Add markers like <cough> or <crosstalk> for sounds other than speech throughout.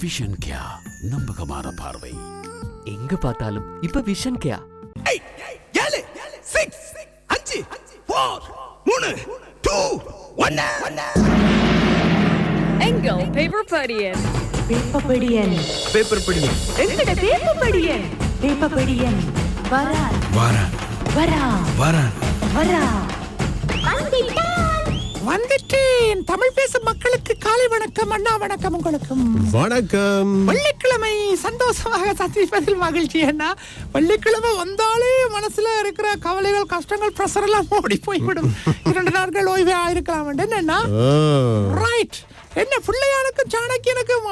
Vision கியா நம்பகமான பார்வை. எங்க பார்த்தாலும் இப்ப விஷன் கேயா ஏழு சிக்ஸ் அஞ்சு ஃபோர் மூணு டூ ஒன்னு. எங்கள் பேப்பர் படியன்? வேப்பப்படியன் பேப்பர் படிங்க எங்கட வேப்பப்படியன் வேப்பப்படியன் வரா வாரேன். வரா வாரேன். வரா வந்துட்டேன். தமிழ் பேசும் மக்களுக்கு காலை வணக்கம் அண்ணா வணக்கம் உங்களுக்கும். வணக்கம். வெள்ளிக்கிழமை சந்தோஷமாக சந்திப்பதில் மகிழ்ச்சி அண்ணா. வெள்ளிக்கிழமை வந்தாலே மனசுல இருக்கிற கவலைகள் கஷ்டங்கள் பிரஷர் எல்லாம் ஓடி போய்விடும். இரண்டு நாட்கள் ஓய்வு ஆயிருக்கலாம் என்னன்னா. ரைட் என்ன பிள்ளையானுக்கும் சாணக்கியனுக்கும்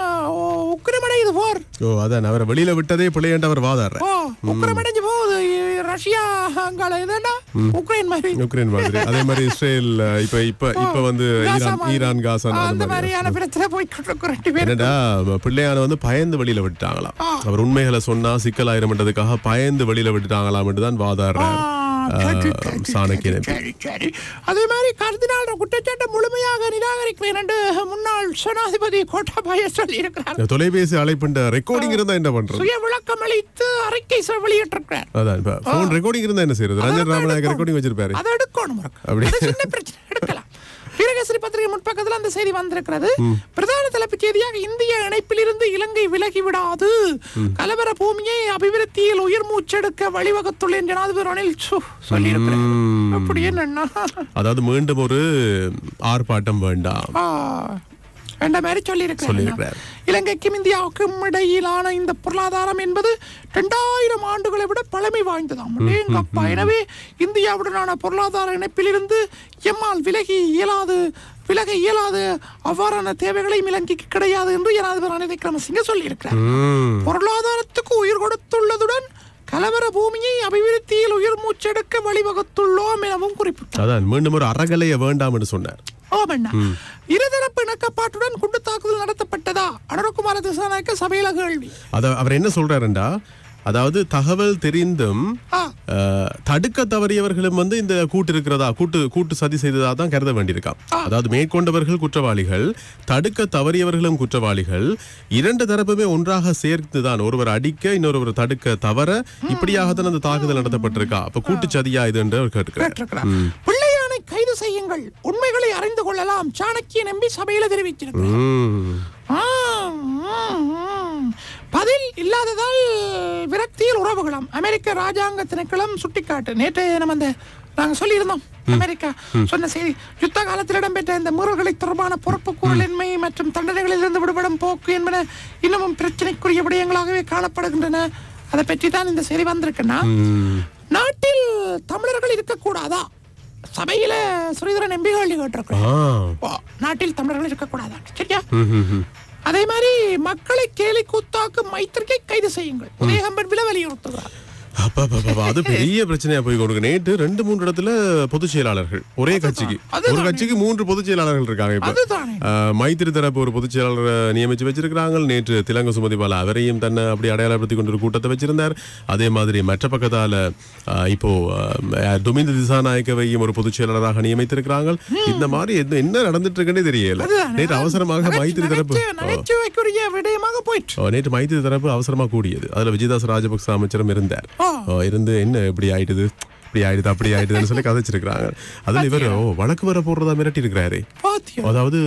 உக்கிரமடையுது போர். ஓ அதான். அவரை வெளியில விட்டதே பிள்ளையண்ட அவர் வாதாடுற உக்கிரமடைஞ்சு போகுது ரஷ்யா உக்ரைன் மாதிரி. உக்ரைன் மாதிரி. அதே மாதிரி இஸ்ரேல் <laughs> இப்ப இப்ப இப்ப வந்து ஈரான். ஈரான் காசா அந்த அந்த மாதிரி. மாதிரியான பிரச்சனை போய்கிட்டு இருக்கும் ரெண்டு பேரும் என்னடா பிள்ளையான வந்து பயந்து வெளியில விட்டாங்களாம் அவர் உண்மைகளை சொன்னா சிக்கலாயிரும்ன்றதுக்காக பயந்து வெளியில விட்டுட்டாங்களாம் தான் வாதாடுறாரு. சாணக்கியன். அதே மாதிரி கருதினால குற்றச்சாட்டை முழுமையாக நிராகரிக்கிறேன் என்று முன்னாள் ஜனாதிபதி கோட்டாபாய சொல்லி இருக்கிறார் தொலைபேசி அழைப்புண்ட ரெக்கார்டிங் இருந்தா என்ன பண்றது சுய விளக்கம் அளித்து அறிக்கை வெளியிட்டிருக்கிறார் அதான் போன் ரெக்கார்டிங் இருந்தா என்ன செய்யறது ரஞ்சன் அதான் ராமநாயக் எடுக்கணும். ரெக்கார்டிங் வச்சிருப்பாரு அதை எடுக்கணும். அப்படி. பிரச்சனை எடுக்கலாம் வீரகேசரி பத்திரிகை முன்பக்கத்தில் அந்த செய்தி வந்திருக்கிறது. பிரதான தலைப்புச் செய்தியாக இந்திய இணைப்பிலிருந்து இலங்கை விலகி விடாது. கலவர பூமியை அபிவிருத்தியில் உயிர் மூச்செடுக்க வழிவகுத்துள்ளேன் ஜனாதிபதி ரணில் சொல்லியிருக்கிறேன். அப்படி என்னன்னா அதாவது மீண்டும் ஒரு ஆர்ப்பாட்டம் வேண்டாம். என்ற மாதிரி சொல்லியிருக்கிறார். இலங்கைக்கும் இந்தியாவுக்கும் இடையிலான இந்த பொருளாதாரம் என்பது இரண்டாயிரம் ஆண்டுகளை விட பழமை வாய்ந்ததாம். அப்பா எனவே இந்தியாவுடனான பொருளாதார இணைப்பிலிருந்து எம்மால் விலகி இயலாது விலக இயலாது அவ்வாறான தேவைகளையும் இலங்கைக்கு கிடையாது என்று ஜனாதிபதி ரணில் விக்ரமசிங்க சொல்லியிருக்கிறார். பொருளாதாரத்துக்கு உயிர் கொடுத்துள்ளதுடன் கலவர பூமியை அபிவிருத்தியில் உயிர் மூச்செடுக்க வழிவகுத்துள்ளோம் எனவும் குறிப்பிட்டார். அதான் மீண்டும் ஒரு அறகலைய வேண்டாம் என்று சொன்னார். ஓமண்ணா இருதரப்பு இணக்கப்பாட்டுடன் குண்டு தாக்குதல் நடத்தப்பட்டதா? அனுரகுமார திசாநாயக்க சபையில கேள்வி. அத அவர் என்ன சொல்றாருண்டா? அதாவது தகவல் தெரிந்தும் தடுக்க தவறியவர்களும் வந்து இந்த கூட்டு இருக்கிறதா கூட்டு கூட்டு சதி செய்ததா தான் கருத வேண்டியிருக்காம். அதாவது மேற்கொண்டவர்கள் குற்றவாளிகள் தடுக்க தவறியவர்களும் குற்றவாளிகள் இரண்டு தரப்புமே ஒன்றாக சேர்த்து தான் ஒருவர் அடிக்க இன்னொருவர் தடுக்க தவற இப்படியாகத்தான் அந்த தாக்குதல் நடத்தப்பட்டிருக்கா. அப்ப கூட்டு சதியா இது என்று அவர் கேட்டுக்கிறார். செய்யுங்கள். உண்மைகளை அறிந்து கொள்ளலாம். சாணக்கியன் எம்பி சபையில ம். பதில் இல்லாததால் விரக்தியில் உறவுகளாம். அமெரிக்க ராஜாங்க திணைக்களம் சுட்டிக்காட்டு. நேற்று நம்ம அந்த நாங்க சொல்லியிருந்தோம். அமெரிக்கா சொன்ன செய்தி. யுத்த காலத்தில் இடம்பெற்ற இந்த மீறல்களை தொடர்பான பொறுப்பு கூறலின்மை மற்றும் தண்டனைகளிலிருந்து விடுபடும் போக்கு என்பன இன்னமும் பிரச்சனைக்குரிய விடயங்களாகவே காணப்படுகின்றன. அதை பற்றி தான் இந்த செய்தி வந்திருக்குன்னா. நாட்டில் தமிழர்கள் இருக்கக்கூடாதா? சபையில ஸ்ரீதரன் எம்பி ஆ. ஓ, நாட்டில் தமிழர்கள் இருக்கக்கூடாதா சரியா. அதே மாதிரி மக்களை கேலி கூத்தாக்கும் மைத்திரிக்கை கைது செய்யுங்கள். உதயகம்பன் விலை வலியுறுத்துகிறார். அது பெரிய பிரச்சனையா போய் கொடுக்கு நேற்று ரெண்டு மூன்று இடத்துல பொதுச் செயலாளர்கள் ஒரே கட்சிக்கு. ஒரு. கட்சிக்கு மூன்று பொதுச் செயலாளர்கள் இருக்காங்க இப்ப. மைத்திரி தரப்பு ஒரு பொதுச் செயலாளரை நியமிச்சு வச்சிருக்கிறாங்க. நேற்று திலங்க சுமதி பாலா அவரையும் தன்னை அப்படி அடையாளப்படுத்தி கொண்டு ஒரு கூட்டத்தை வச்சிருந்தார். அதே மாதிரி மற்ற பக்கத்தால இப்போ துமிந்த திசாநாயக்கவையும் ஒரு பொதுச் செயலாளராக நியமித்திருக்கிறாங்க. இந்த மாதிரி என்ன- நடந்துட்டு இருக்குன்னே தெரியல. நேற்று அவசரமாக மைத்திரி தரப்பு நேற்று மைத்திரி தரப்பு அவசரமா கூடியது. அதுல விஜயதாஸ் ராஜபக்ச அமைச்சரும் இருந்தார். இருந்து என்ன இப்படி ஆயிடுது இப்படி ஆயிடுது அப்படி ஆயிடுதுன்னு சொல்லி கதைச்சிருக்கிறாங்க. அதுல இவர் ஓ வழக்கு வர போடுறதா மிரட்டி இருக்கிறாரு அதாவது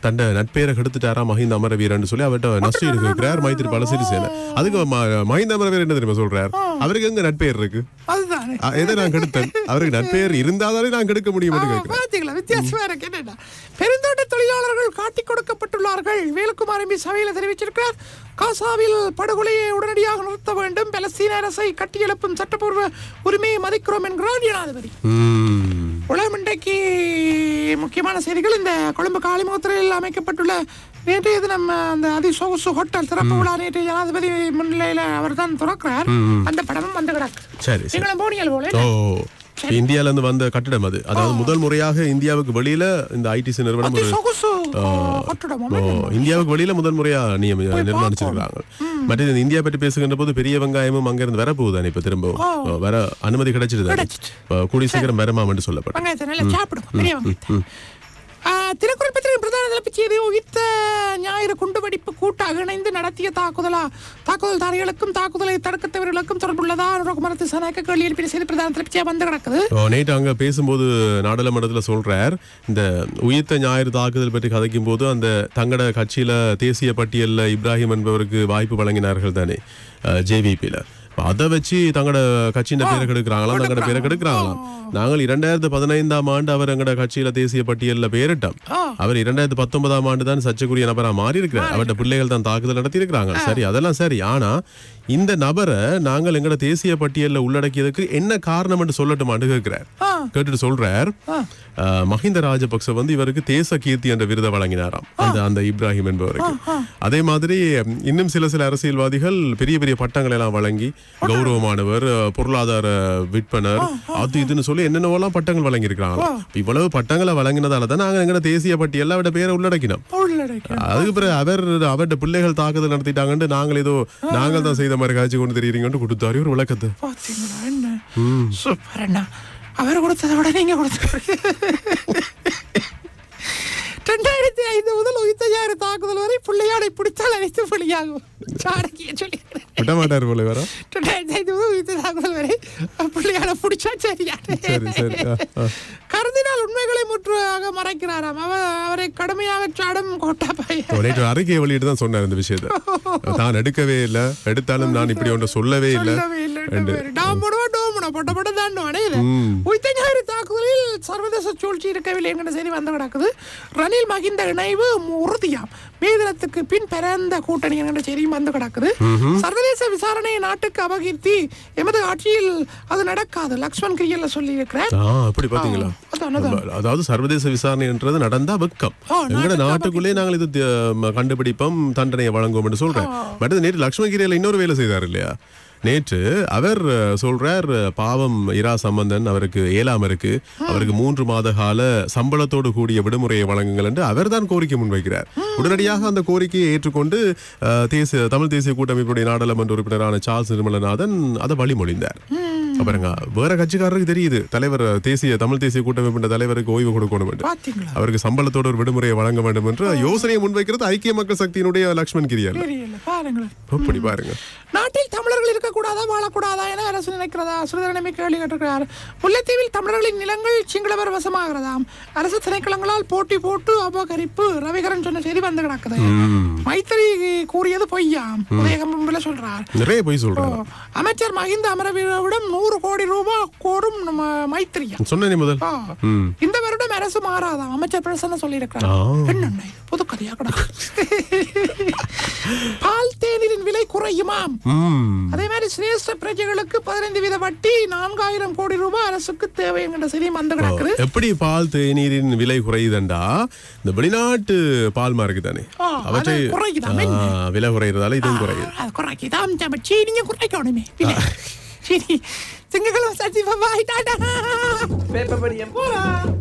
தண்ட நட்பேரை கெடுத்துட்டாரா மஹிந்த அமர வீரன் சொல்லி அவர்கிட்ட நஷ்டம் இருக்கிறார் மைத்திரி பல சிறிசேன அதுக்கு மஹிந்த அமர வீரன் என்ன தெரியுமா சொல்றார்? அவருக்கு எங்க நட்பேர் இருக்கு? எதை நான் கெடுத்தேன்? அவருக்கு நட்பேர் இருந்தாதானே நான் கெடுக்க முடியும் வித்தியாசமா இருக்கு. என்னடா பெருந்தோட்ட தொழிலாளர்கள் காட்டிக் கொடுக்கப்பட்டுள்ளார்கள். வேலுக்குமார் எம்பி சபையில தெரிவிச்சிருக்கிறார் காசாவில் படுகொலையை உடனடியாக நிறுத்த வேண்டும். பலஸ்தீன அரசை கட்டியெழுப்பும் சட்டப்பூர்வ உரிமையை மதிக்கிறோம் என்கிறார் ஜனாதிபதி. உலகம் இன்றைக்கு முக்கியமான செய்திகள் இந்த கொழும்பு காளிமுகத்திரையில் அமைக்கப்பட்டுள்ள நேற்றைய தினம் அந்த அதிசொகுசு ஹோட்டல் திறப்பு விழா நேற்று ஜனாதிபதி முன்னிலையில அவர் தான் திறக்கிறார் அந்த படமும் வந்து கிடக்கு. நீங்களும் போனீங்கள் போல இந்தியால இருந்து வந்த கட்டிடம் அது. அதாவது முதல் முறையாக இந்தியாவுக்கு வெளியில இந்த ஐடிசி நிறுவனம் இந்தியாவுக்கு வெளியில முதல் முறையா நியமி நிர்மாணிச்சிருக்காங்க இந்த இந்தியா பற்றி பேசுகின்ற போது பெரிய வெங்காயமும் அங்க இருந்து வர போகுதானே இப்ப திரும்ப? வர அனுமதி கிடைச்சிருது கிடைச்சிட்டு. கூடிய சீக்கிரம் வரமாம் என்று ஆ, திருக்குறள் பத்திரிகை பிரதான செய்து உயிர்த்த ஞாயிறு குண்டுவெடிப்பு கூட்டாக இணைந்து நடத்திய தாக்குதலா? தாக்குதல்தாரிகளுக்கும் தாக்குதலை தடுக்கத்தவர்களுக்கும் தொடர்புள்ளதா? ரோகுமரத்து சனாக்க கேள்வி எழுப்பின செய்தி பிரதான திருப்தியா வந்து கிடக்குது. நேற்று அங்கே பேசும்போது நாடாளுமன்றத்தில் சொல்றார் இந்த உயிர்த்த ஞாயிறு தாக்குதல் பற்றி கதைக்கும் போது அந்த தங்கட கட்சியில் தேசிய பட்டியலில் இப்ராஹிம் என்பவருக்கு வாய்ப்பு வழங்கினார்கள் தானே ஜேவிபியில் அதை வச்சு தங்களோட கட்சியின் பேரை கெடுக்கிறாங்களாம் தங்களோட பேரை கெடுக்கிறாங்களாம் நாங்கள் இரண்டாயிரத்து பதினைந்தாம் ஆண்டு அவர் எங்கட கட்சியில தேசிய பட்டியல்ல பேரிட்டோம். அவர் இரண்டாயிரத்து பத்தொன்பதாம் ஆண்டு தான் சர்ச்சைக்குரிய நபரா மாறி இருக்கிறார் அவருடைய பிள்ளைகள் தான் தாக்குதல் நடத்தி இருக்கிறாங்க சரி அதெல்லாம் சரி. ஆனா இந்த நபரை நாங்கள் எங்கட தேசிய பட்டியல்ல உள்ளடக்கியதுக்கு என்ன காரணம் என்று சொல்லட்டுமான்னு கேட்கிறார். கேட்டுட்டு சொல்றார் மஹிந்த ராஜபக்ச வந்து இவருக்கு தேச கீர்த்தி என்ற விருதை வழங்கினாராம். அந்த அந்த இப்ராஹிம் என்பவருக்கு. அதே மாதிரி இன்னும் சில சில அரசியல்வாதிகள் பெரிய பெரிய பட்டங்களை எல்லாம் வழங்கி கௌரவமானவர் பொருளாதார விற்பனர். அது இதுன்னு சொல்லி என்னென்னவெல்லாம் பட்டங்கள் வழங்கி இருக்காங்க இவ்வளவு பட்டங்களை வழங்கினதால தான் நாங்க எங்கட தேசிய பட்டியல்ல அவட பேரை உள்ளடக்கினோம். உள்ளடக்கி அதுக்கு பிறகு அவர் அவருடைய பிள்ளைகள் தாக்குதல் நடத்திட்டாங்கன்னு நாங்கள் ஏதோ நாங்கள் தான் செய்த மாதிரி காட்சி கொண்டு தெரியுறீங்கன்னு கொடுத்தாரு ஒரு விளக்கத்தை. சூப்பர் அண்ணா. அவர் கொடுத்ததை விட நீங்க கொடுத்த ரெண்டாயிரத்தி ஐந்து முதல் உயிர்த்தையாயிரம் தாக்குதல் வரை பிள்ளையாடை பிடித்தால் அனைத்து பலியாகும் சொல்லி விட மாட்டார் போல வேற ரெண்டாயிரத்தி ஐந்து முதல் உயிர்த்த தாக்குதல் வரை பிள்ளையாடை பிடிச்சா சரியா சரி சரி. ஆ, ஆ. கருதினால் உண்மைகளை முற்றாக மறைக்கிறாராம். அவர் அவரை கடுமையாக சாடும் நேற்று அறிக்கையை வெளியிட்டு தான் சொன்னார் இந்த விஷயத்தை. தான் எடுக்கவே இல்லை. எடுத்தாலும் நான் இப்படி ஒன்று சொல்லவே இல்லை. பேரு. டாமுடோ டோமுடோ பொட்ட பொட்ட இது உயிர்த்த ஞாயிறு தாக்குதலில் சர்வதேச சூழ்ச்சி இருக்கவில்லை என்கிற செய்தி வந்து கிடக்குது. ரணில் மகிந்த இணைவு உறுதியாம். மே தினத்துக்கு பின் பிறந்த கூட்டணி என்கிற செய்தியும் வந்து கிடக்குது. சர்வதேச விசாரணையை நாட்டுக்கு அபகீர்த்தி எமது ஆட்சியில் அது நடக்காது லக்ஷ்மண் கிரியல்ல சொல்லி இருக்கிறார் அப்படி பாத்தீங்களா. அதாவது சர்வதேச விசாரணைன்றது நடந்தா வெக்கம். ஆ, எங்கட நாட்டுக்குள்ளே நாங்கள் இது கண்டுபிடிப்போம் தண்டனையை வழங்குவோம் என்று சொல்றேன். பட் நேற்று லக்ஷ்மகிரியில இன்னொரு வேலை செய்தார் இல்லையா? நேற்று அவர் சொல்றார் பாவம் இரா சம்பந்தன் அவருக்கு ஏழாம இருக்கு. அவருக்கு மூன்று மாத கால சம்பளத்தோடு கூடிய விடுமுறையை வழங்குங்கள் என்று அவர்தான் கோரிக்கை முன்வைக்கிறார். உடனடியாக அந்த கோரிக்கையை ஏற்றுக்கொண்டு தேசிய தமிழ் தேசிய கூட்டமைப்புடைய நாடாளுமன்ற உறுப்பினரான சார்ல்ஸ் நிர்மலநாதன் அதை வழிமொழிந்தார். அப்புறங்க வேற கட்சிக்காரருக்கு தெரியுது. தலைவர் தேசிய தமிழ் தேசிய கூட்டமைப்பின் தலைவருக்கு ஓய்வு கொடுக்கணும் என்று. அவருக்கு சம்பளத்தோட ஒரு விடுமுறையை வழங்க வேண்டும் என்று யோசனையை முன்வைக்கிறது ஐக்கிய மக்கள் சக்தியினுடைய லக்ஷ்மண் பாருங்களேன். அப்படி பாருங்க. நாட்டில் இருக்கக்கூடாதா வாழக்கூடாதா என அரசு நினைக்கிறதா? சிறிதனமே கேள்வி கேட்டிருக்கிறார். முல்லைத்தீவில் தமிழர்களின் நிலங்கள் சிங்களவர் வசமாகிறதாம். அரசு திணைக்களங்களால் போட்டி போட்டு அபகரிப்பு. ரவிகரன் சொன்ன செய்தி வந்து கிடக்குது. மைத்திரி கூறியது பொய்யாம். உதயகம்பல சொல்றார். நிறைய போய் சொல்றாங்க அமைச்சர் மஹிந்த அமரவீரவிடம் நூறு கோடி ரூபாய் கோரும் நம்ம மைத்திரியா? சொன்னேனே முதல். இந்த வருடம் அரசு மாறாதாம். அமைச்சர் பிரசன்ன சொல்லியிருக்கிறார். புது கதையா கிடக்கு. பால் தேநீரின் விலை குறையுமாம். அதே மாதிரி சிரேஷ்ட பிரஜைகளுக்கு பதினைந்து வீத வட்டி நான்காயிரம் கோடி ரூபாய் அரசுக்கு தேவை என்கிற செய்தியும் வந்து கிடக்குது. எப்படி பால் தேநீரின் விலை குறையுதுண்டா? இந்த வெளிநாட்டு பால்மா இருக்கு தானே. அவற்றை விலை குறையிறதால இதுவும் குறையுது. நம்ம சீனியும் குறைக்கணுமே. சீனி திங்கக்கிழமை பாய் டாடா. பேப்பர் படியம் போலாம்